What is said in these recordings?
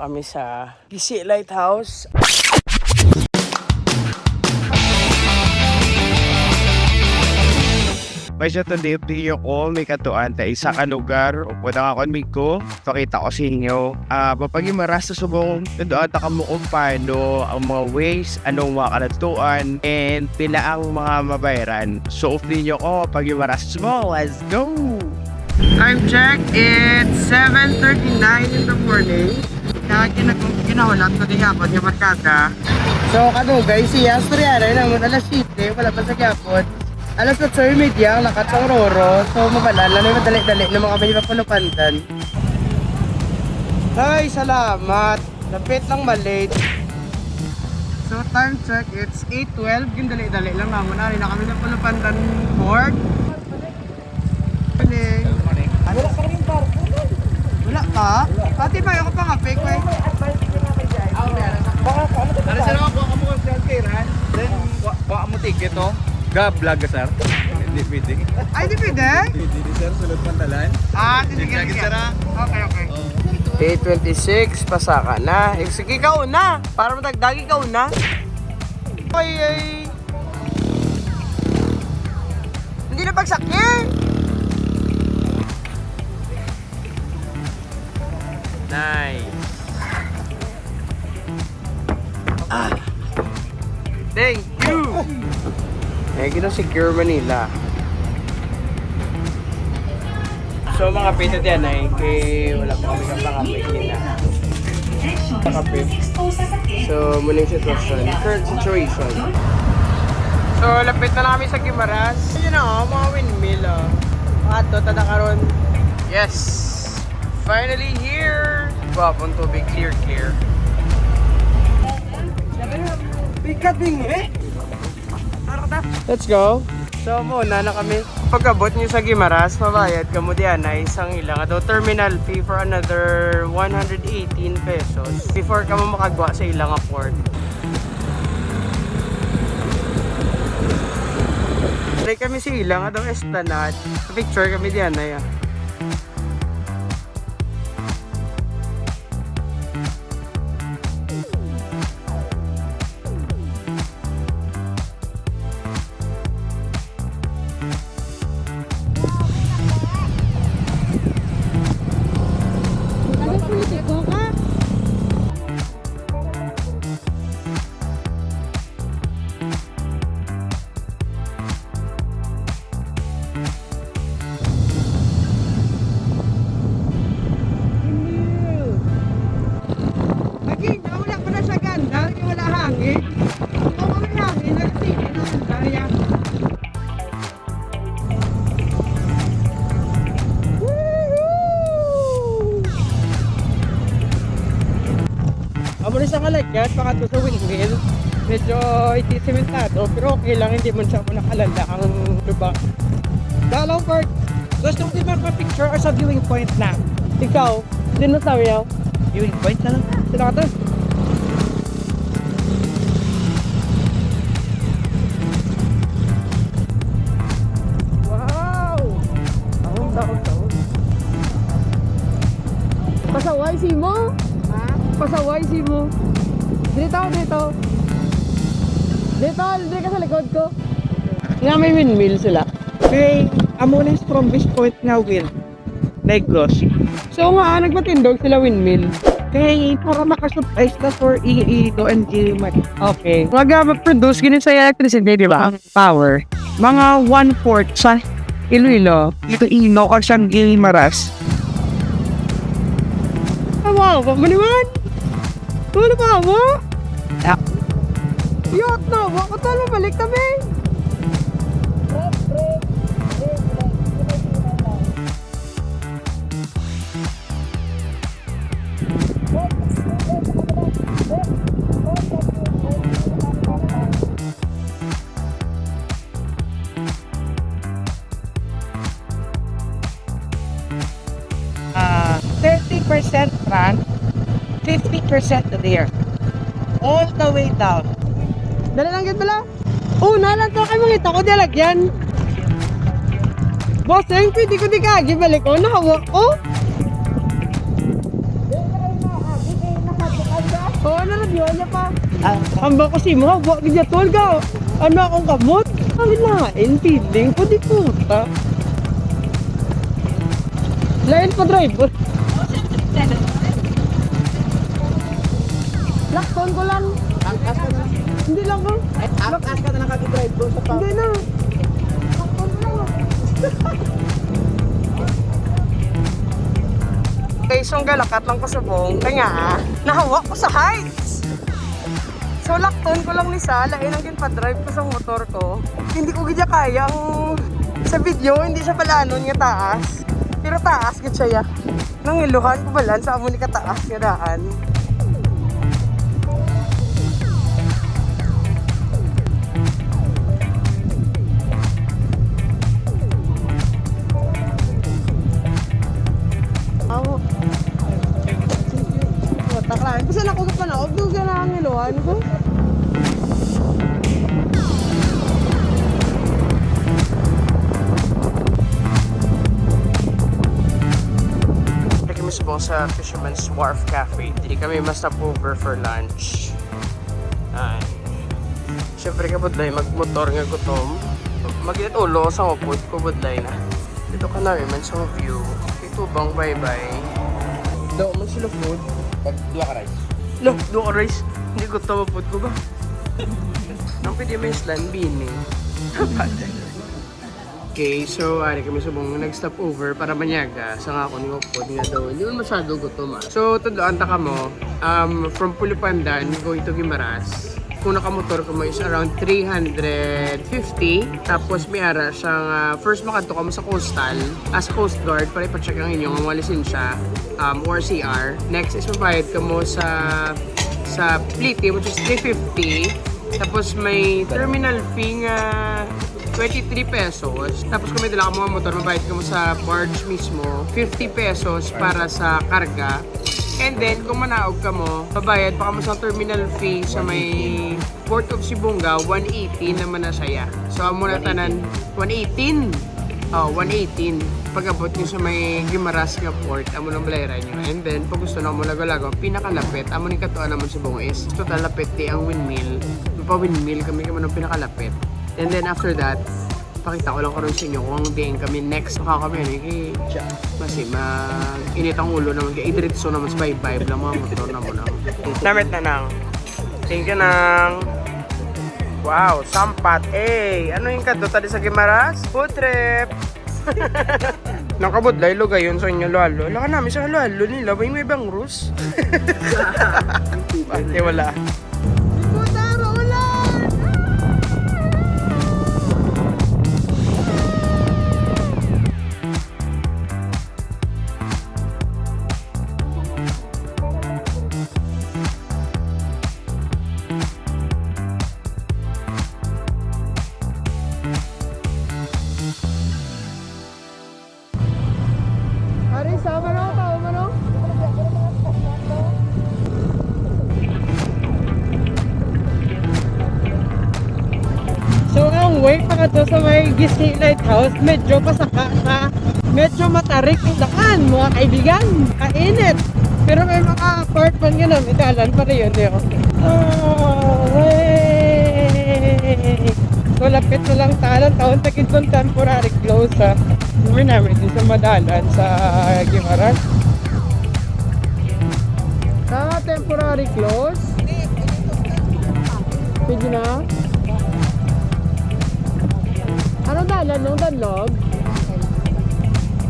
kami sa Gisi Lighthouse. May sa today video ko, may katuan ta isa ka lugar o pwede ka konmig ko. Pakita ko sa inyo. Ah, mapagi maras sa subong nandoon ta kamo kung paano ang mga ways, anong mga kanatuan, and pila ang mga mabayaran. So, off ninyo ko, pagi maras sa subong. Let's go! Time check, it's 7.39 in the morning. Ginag ginahulat ko ako yung markada. So, kano guys, siya, storyara naman alas 7, wala pa sa gyapon. Alas 8 media, lakat sa Aurora. So, mabalala na yung madali-dali na mga kami papunupandan. Ay, salamat. Lapit lang malate. So, time check, it's 8.12. Yung dali-dali lang naman. Ari na kami sa Pulupandan Port. Galing. Wala pa rin barko. Wala pa? Pati ba ako pa nga fake way? Ano sir ako ako mo sa kiran, then wa mo ticket to. Ga vlog ka sir. Hindi pwede. Ay, di pwede? Hindi sir sulod pantalan. Ah, sige, Sige, sir, ah. Okay, okay. 8.26, pasaka na. Eh, sige, ikaw na. Para matagdag, ikaw na. Ay, ay. Hindi na pagsakyan. Eh, gina secure Manila. So mga pito diyan ay kay wala pa kami kapangapit nila. Kapit. So muling sitwasyon, current situation. So lapit na lang kami sa Gimaras. Ayun na oh, mga windmill oh. Ato tada karon. Yes. Finally here. Gwapong tubig, clear clear. Bigating eh. Let's go. So muna na kami. Pagkabot niyo sa Gimaras, mabayad ka mo diyan na isang ilang ato terminal fee for another 118 pesos before ka mo makagwa sa ilang port. Try kami sa ilang atong estanat. Picture kami diyan na yan. Sa kalagyan, pangatlo sa windmill. Medyo iti sementado, pero okay lang, hindi man siya mo nakalala ang lubak. Dalaw Park, gusto mo din picture or sa viewing point na? Ikaw, dinosauryo? Viewing point na lang. Sino ka to? Wow! Ahong taon taon. Pasaway si mo. Pasaway si mo. Dito, dito. Dito, dito ka sa likod ko. Nga may windmill sila. kay amo na yung strongest point nga wind Negros So nga, nagpatindog sila windmill. kay para makasurprise na for iigo and Gilman Okay. Mag-produce ganun sa electricity, di ba? Ang power. mga one fourth sa Iloilo dito ino or siyang Gilmaras Ah, wow, pamaniwan! Pa ako? Ah. Yot na, wako talo balik kami. 50% rear all the way down Dala lang yun pala. Oh, nalang to kayo mangita ko dilagyan. Boss, yung pwede ko di kagi balik ko. Nahawak ko. na radyo niya pa. Ang bako si mo, buwag niya tol ka. Ano akong kamot? Ang lain, feeling ko di puta. Lain pa driver. Lakton ko lang. Hindi lang ko. Angkas ka na nakag-drive doon sa Hindi na. Lakton ko lang. Okay, so ang galakat lang ko sa buong. Kaya nga, nahawa ko sa heights. So lakton ko lang ni Sa, lain ang ginpa-drive ko sa motor ko. Hindi ko gidya kaya ang sa video, hindi siya palanon nga taas. Pero taas gid siya ya. Nang iluhan ko balan sa amo ni kataas nga daan. Sa Fisherman's Wharf Cafe. Hindi kami ma-stop over for lunch. Ay. Siyempre ka budlay, magmotor nga gutom. Magigit ulo sa mapod ko budlay na. Dito ka na man sa view. Ito bang bye-bye. Daw man sila food. Pag dua ka rice. Lo, do ka rice. Hindi ko tama po ko ba? Ang pwede may slan bini. okay, so ari kami subong nag-stop over para manyaga sa nga ni Mopod nga daw. Hindi mo masyado gutom ah. So, tudloan ta ka mo. Um, from Pulipandan, going to Gimaras. Kung nakamotor ko mo is around 350. Tapos may ara siyang ah, first makadto ka mo sa coastal as coast guard para ipacheck ang inyong mga lisensya um, or CR. Next is mabayad ka mo sa sa Pliti which is 350. Tapos may terminal fee nga 23 pesos. Tapos kung may dala ka mga motor, mabayad ka mo sa barge mismo, 50 pesos para sa karga. And then, kung manaog ka mo, babayad pa ka mo sa terminal fee sa may Port of Sibunga, 180 naman na saya. So, amo na tanan, 118. Oh, 118. Pag-abot nyo sa may Gimaras port, amo nang balayran nyo. And then, pag gusto na mo lagaw-lagaw, pinakalapit, amo ni katuan naman sa bunga is, total lapit ang windmill. Pa-windmill kami kami ng pinakalapit. And then, after that, pakita ko lang karon sa inyo kung diin kami next. Maka kami ano kay kasi mag init ang ulo naman. Kay idritso naman sa vibe vibe lang mga motor na mo lang. Namit na nang. Thank you nang. Wow sampat. Eh ano yung kadto tadi sa Gimaras food trip. Nakabudlay lo gayon sa inyo lalo. Laka namin sa lalo nila. May may bang rus? Pati wala. Way pa to sa may Gisli Lighthouse, medyo pasaka sa medyo matarik ang daan mga kaibigan. Kainit. Pero may mga apartment nga namin, dalan pa rin yun. Yun. Oh! So lapit na lang talan, taon tagid ng temporary close ha. Uwi namin din sa Madalan sa Gimaras. Ah, temporary close? Pwede na? Ano dalan nung danlog?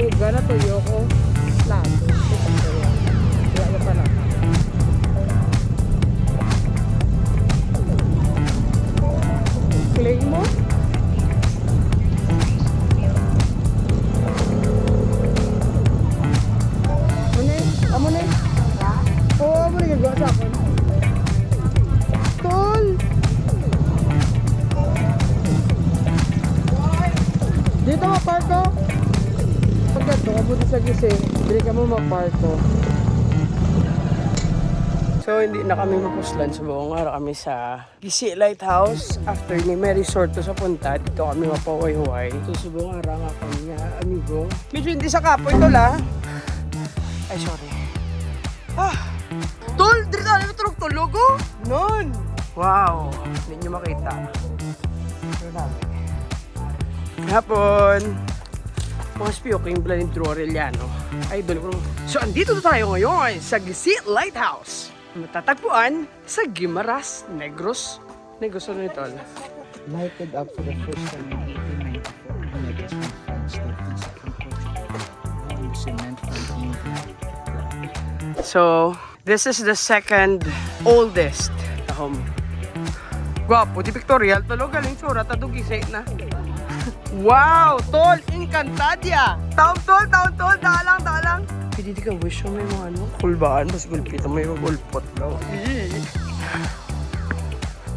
Huga na tuyo ko. Lato. Wala na pala. Clay? Hindi ka mo mapark ko. So, hindi na kami mapuslan sa buong araw kami sa Gisi Lighthouse. After ni may resort to sa punta, dito kami mapahuay-huay. So, sa buong araw nga kami nga, amigo. Medyo hindi sa kapoy to la. Ay, sorry. Ah! Tol! Dito na, tulog tulog oh. Nun. Wow. Hindi nyo makita. Pero namin. Hapon. Mga spiyok yung Blanin Drew Aureliano. Idol ko. So, andito na tayo ngayon sa Gisit Lighthouse. Matatagpuan sa Gimaras, Negros. Negros ano ito? lighted up for the first time in 1894 when it is from France that visa from Portugal. All cement from India. So, this is the second oldest home. Gwapo, di pictorial. Talo galing sura, tadugise na. Wow! Tol! Encantadia! Taon tol, taon tol, dalang, dalang. Pwede di ka wish mo may mga ano, kulbaan, mas gulpit mo yung gulpot daw.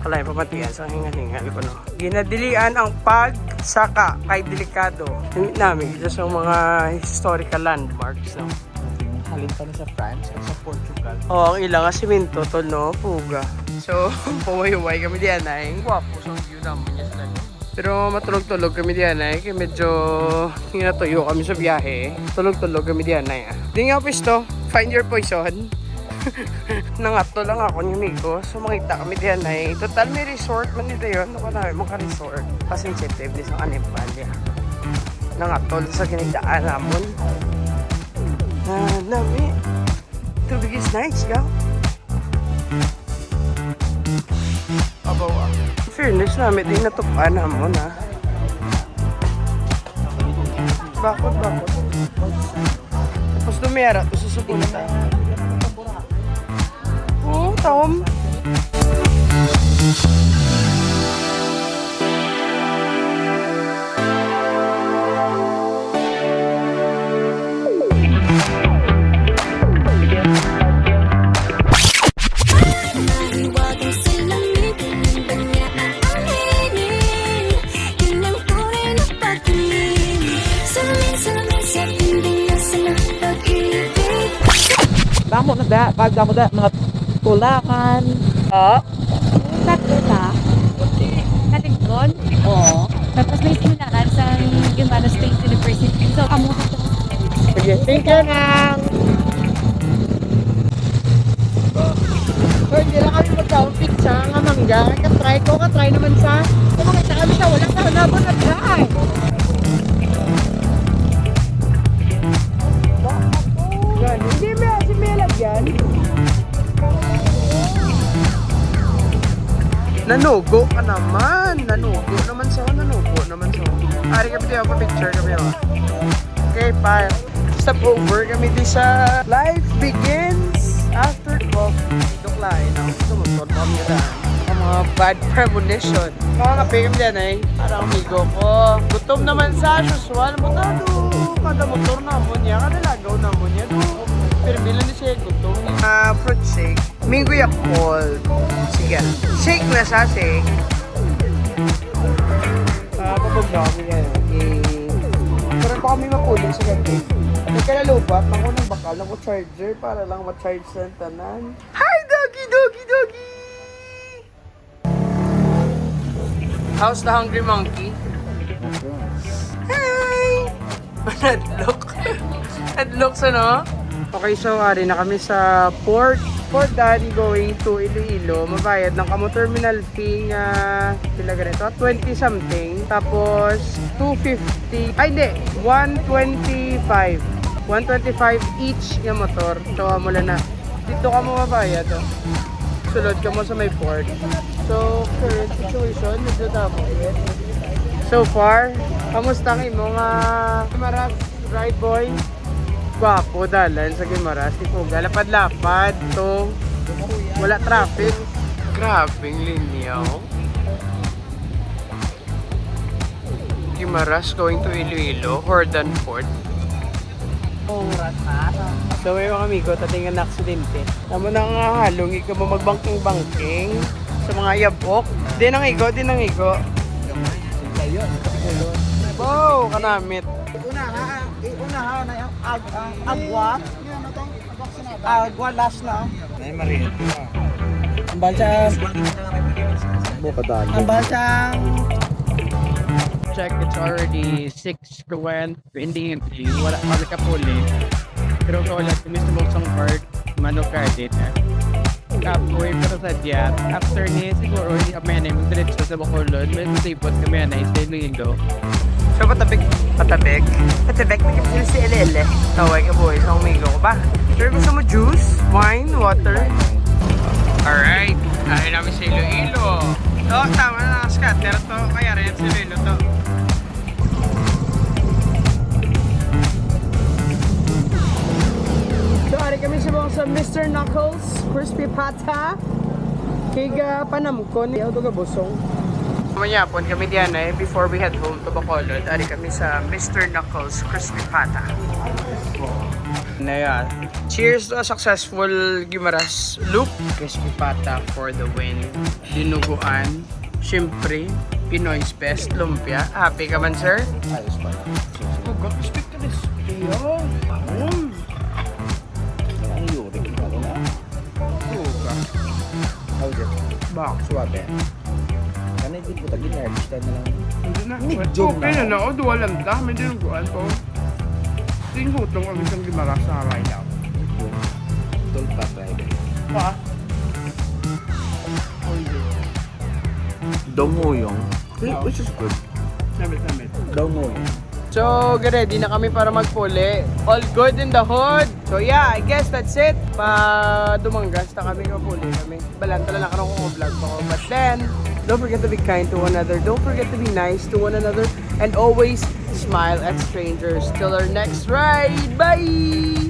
Kalay papatiyan sa hingal-hingal ko no. Ginadilian ang pagsaka kay delikado. Hindi namin isa sa mga historical landmarks no. Halin pa na sa France at sa Portugal. Oo, ang ilang asiminto tol no, puga. So, puway-uway kami diyan ay gwapo sa view namin niya sa Pero matulog-tulog kami diyan ay kaya medyo hinatuyo kami sa biyahe. Tulog-tulog kami diyan ay. Di nga pisto, find your poison. Nangato lang ako ni Miko. So makita kami diyan ay total may resort man dito yun. Ako na mga resort. Pa-sensitive di sa kanipal ya. Nangatol sa kinigdaan namon. Na nami. Tubig is nice, yeah. Fairness namin, di natupan namon ah. Bakit, bakit? Tapos dumera, tapos susupunan tayo. Oo, Tom. Iwagan Damo na da, pag damo da, mga tulakan. Ah? Tatlo ta. Katigron? Oo. Tapos may simulangan sa Gimana State University. So, amo ko Sige, thank you na. Hoy, hindi lang kami magkaong pizza nga mangga. Katry ko, katry naman sa... Kung makita kami sa wala sa hanapon at daan. Nanugo ka naman. Nanugo naman sa nanugo naman sa Ari kami tayo pa picture kami oh. Okay, pa. Stop over kami di sa Life begins after coffee. Duklay na. Sumutot pa kami na. Ang mga bad premonition. Kami dyan eh. Parang amigo ko. Gutom naman sa usual. Mutado. Kada motor na mo niya. Kada lagaw na mo niya. Do. Shake. Mingo Yakult. Sige. Shake na sa shake. Ah, kapag na kami yan. Okay. Pero pa kami mapuling sa gabi. Nagkalalubat, ako ng bakal, ako charger para lang ma-charge sa tanan. Hi, doggy, doggy, doggy! How's the hungry monkey? Hi! Nadlook. Nadlook sa no? Okay, so ari na kami sa port. Port Dan going to Iloilo. Mabayad ng kamo terminal fee nga sila ganito, 20 something. Tapos 250, ay hindi, 125. 125 each nga motor. So mula na. Dito ka mo mabayad oh. Sulod ka mo sa may port. So current situation, medyo tamo So far, kamusta ang imo nga Maras ride boy? Gwapo dalan sa Gimaras. Di po, lapad-lapad to. Wala traffic. Grabing linya oh. Gimaras going to Iloilo, Hordan na. So may mga amigo, tating ang aksidente. Tama na nga halong, ikaw mo magbangking-bangking sa mga yabok. Di nang igo, di nang igo. Wow, kanamit. Una ha, una ha na ag, ang agwa. Agwa last na. Nay Maria. Ang balsa. Ang balsa. Check, it's already 6.20. Hindi, hindi. Wala kami kapuli. Pero kung wala, tumis mo sa card, mano credit. Kapoy sadya. After ni siguro, hindi kami na yung diretso sa Bacolod. May tutipot kami na sa Iloilo. So, patabik. Patabik. Patabik. May kapil si Elele. Tawag ka boy. Sa umigo ko ba? Sure, gusto mo juice? Wine? Water? Alright. Dahil namin sa Iloilo. Oo, tama na nakascatter to. Kaya rin sa Iloilo to. So, ari kami sa mga sa Mr. Knuckles, Crispy Pata, Kiga Panamkon, Yaw Duga Busong. Manyapon kami diyan eh, before we head home to Bacolod, ari kami sa Mr. Knuckles Crispy Pata. Na yan. Cheers to a successful Gimaras loop. Crispy Pata for the win. Dinuguan. Siyempre, Pinoy's best lumpia. Happy ka man, sir? Ayos pa. Oh, God, respect to this. Yo. Mm. Ang yurik na na. Tuga. How's it? Bak. Suwabe. Ano yung puta ginerge na lang. Hindi na. Okay na. na na. O, duwa lang ta. May dinuguan po. Tingutong ang isang Gimaras sa kamay daw. Tol pa private. Pa? Domuyong. Which is good. Samit, samit. Domuyong. So, ready na kami para magpuli. All good in the hood. So yeah, I guess that's it. Pa dumanggas na kami kapuli kami. Balanta lang ako kung vlog pa ako. But then, don't forget to be kind to one another. Don't forget to be nice to one another. And always smile at strangers. Till our next ride. Bye!